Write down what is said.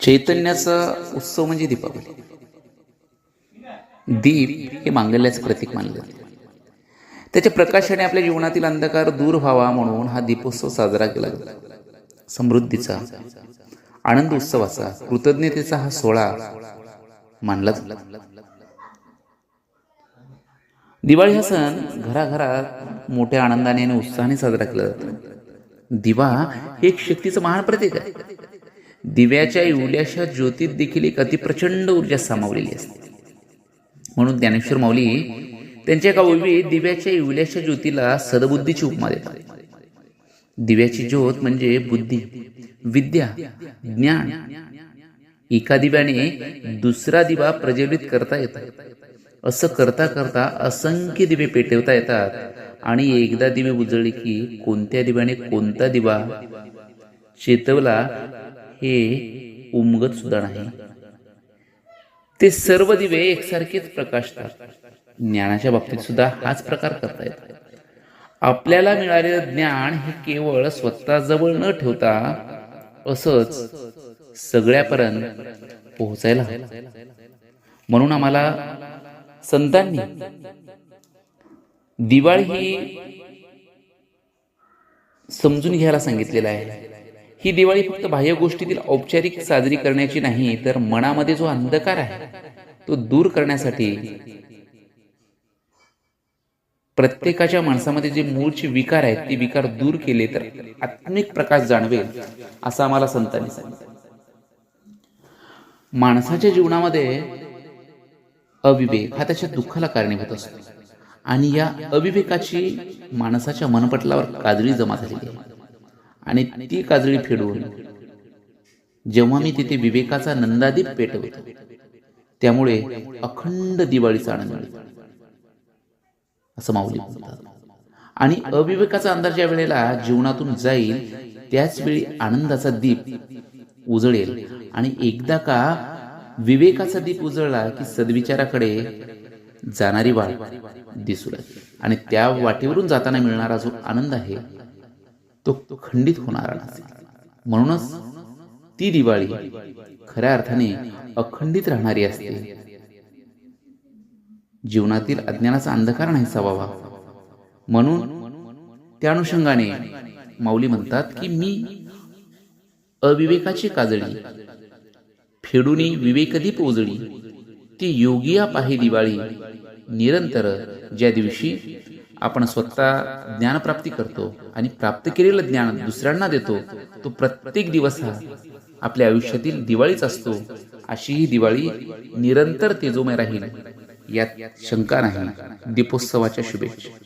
चैतन्याचा उत्सव म्हणजे दीपावली. दीप हे मांगल्याचं प्रतीक मानलं जाते. त्याच्या प्रकाशाने आपल्या जीवनातील अंधकार दूर व्हावा म्हणून हा दीपोत्सव साजरा केला जातो. समृद्धीचा आनंद उत्सवाचा कृतज्ञतेचा हा सोहळा मानला जातो. दिवाळी हा सण घराघरात मोठ्या आनंदाने आणि उत्साहाने साजरा केला जातो. दिवा हे एक शक्तीचं महान प्रतीक आहे. दिव्याच्या इवल्याशा ज्योतीत देखील एक अतिप्रचंड ऊर्जा सामावलेली असते. म्हणून ज्ञानेश्वर माऊली त्यांच्या एका ओळीत दिव्याच्या इवल्याशा ज्योतीला सदबुद्धीची उपमा देतात. दिव्याची ज्योत म्हणजे बुद्धी विद्या ज्ञान. एका दिव्याने दुसरा दिवा प्रज्वलित करता येतात. असं करता करता असंख्य दिवे पेटवता येतात आणि एकदा दिवे उजळले की कोणत्या दिव्याने कोणता दिवा चेतवला हे उमगत सुद्धा नाही. ते सर्व दिवे एकसारखेच प्रकाशतात. ज्ञानाच्या बाबतीत सुद्धा हाच प्रकार करता येतो. आपल्याला मिळालेलं ज्ञान हे केवळ स्वतःजवळ न ठेवता असंच सगळ्यापर्यंत पोहोचायला म्हणून आम्हाला संतांनी दिवाळी ही समजून घ्यायला सांगितलेलं आहे. ही दिवाळी फक्त बाह्य गोष्टीतील औपचारिक साजरी करण्याची नाही तर मनामध्ये जो अंधकार आहे तो दूर करण्यासाठी प्रत्येकाच्या माणसामध्ये जे मूळचे विकार आहेत ते विकार दूर केले तर आत्मिक प्रकाश जाणवेल असं आम्हाला संतांनी सांगितलं. माणसाच्या जीवनामध्ये अविवेक हा त्याच्या दुःखाला कारणीभूत असतो. आणि या अविवेकाची माणसाच्या मनपटलावर काजळी जमा झालेली आहे. आणि ती काजळी फेडून. जेव्हा मी तिथे विवेकाचा नंदादीप पेटवतो त्यामुळे अखंड दिवाळीचा आनंद मिळतो. असं माऊली म्हणतात. आणि अविवेकाचा अंदाज ज्या वेळेला जीवनातून जाईल त्याच वेळी आनंदाचा दीप उजळेल. आणि एकदा का विवेकाचा दीप उजळला की सद्विचाराकडे जाणारी वाट दिसू लागते आणि त्या वाटेवरून जाताना मिळणारा जो आनंद आहे तो खंडित होणार म्हणूनच ती दिवाळी खऱ्या अर्थाने अखंडित राहणारी असते. जीवनातील अज्ञानाचा अंधकार नाहीसा व्हावा म्हणून त्या अनुषंगाने माऊली म्हणतात की मी अविवेकाची काजळी फेडूनी विवेकदीप उजळी ती योगिया पाही दिवाळी निरंतर ज्या दिवशी आपण स्वतः ज्ञानप्राप्ती करतो आणि प्राप्त केलेलं ज्ञान दुसऱ्यांना देतो तो प्रत्येक दिवस हा आपल्या आयुष्यातील दिवाळीच असतो. अशी ही दिवाळी निरंतर तेजोमय राहील यात शंका नाही. दीपोत्सवाच्या शुभेच्छा.